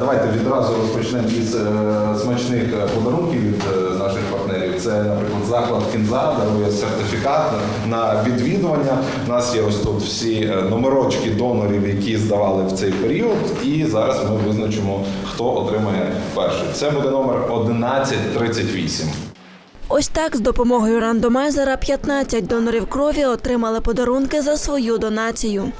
Давайте відразу розпочнемо із е, смачних е, подарунків від е, наших партнерів. Це, наприклад, заклад кінза дарує сертифікат на відвідування. У нас є ось тут всі номерочки донорів, які здавали в цей період. І зараз ми визначимо, хто отримає перший. Це буде номер 1138. Ось так з допомогою рандомайзера 15 донорів крові отримали подарунки за свою донацію.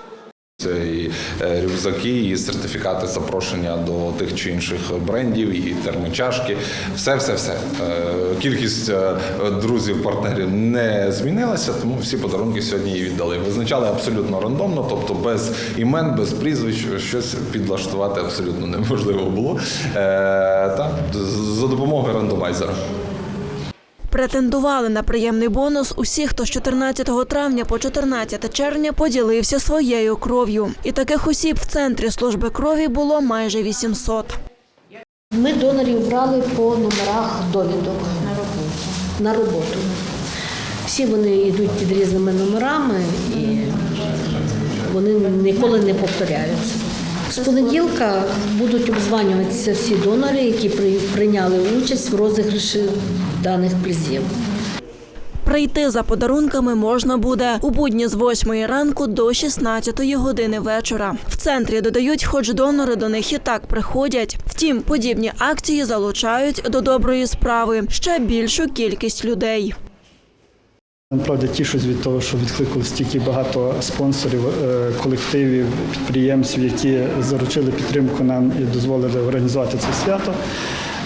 Це і е, рюкзаки, і сертифікати запрошення до тих чи інших брендів, і термочашки. Все, все, все. Е, Кількість е, друзів, партнерів не змінилася, тому всі подарунки сьогодні їй віддали. Визначали абсолютно рандомно, тобто без імен, без прізвищ, щось підлаштувати абсолютно неможливо було. Та за допомогою рандомайзера. Претендували на приємний бонус усі, хто з 14 травня по 14 червня поділився своєю кров'ю. І таких осіб в центрі служби крові було майже 800. Ми донорів брали по номерах довідок на роботу. На роботу. Всі вони йдуть під різними номерами і вони ніколи не повторяються. З понеділка будуть обзванюватися всі донори, які прийняли участь в розіграші даних призів. Прийти за подарунками можна буде у будні з 8 ранку до 16 години вечора. В центрі додають, хоч донори до них і так приходять. Втім, подібні акції залучають до доброї справи ще більшу кількість людей. Насправді тішусь від того, що відкликали стільки багато спонсорів, е, колективів, підприємців, які заручили підтримку нам і дозволили організувати це свято.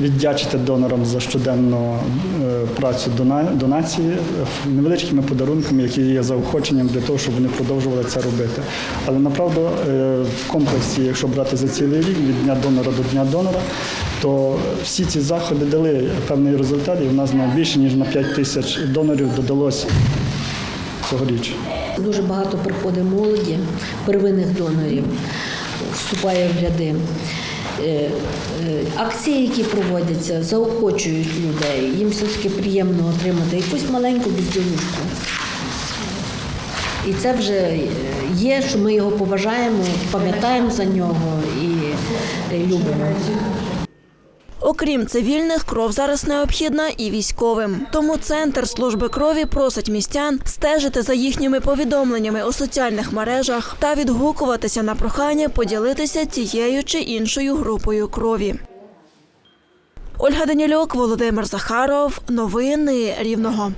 Віддячити донорам за щоденну е, працю донації е, невеличкими подарунками, які є заохоченням для того, щоб вони продовжували це робити. Але направду е, в комплексі, якщо брати за цілий рік від дня донора до дня донора, то всі ці заходи дали певний результат, і в нас на більше ніж на 5 тисяч донорів додалось цьогоріч. Дуже багато приходить молоді, первинних донорів, вступає в ряди. Е, е, Акції, які проводяться, заохочують людей. Їм все-таки приємно отримати якусь маленьку безділушку. І це вже є, що ми його поважаємо, пам'ятаємо за нього і любимо. Окрім цивільних, кров зараз необхідна і військовим. Тому центр служби крові просить містян стежити за їхніми повідомленнями у соціальних мережах та відгукуватися на прохання поділитися тією чи іншою групою крові. Ольга Данілюк, Володимир Захаров. Новини Рівного.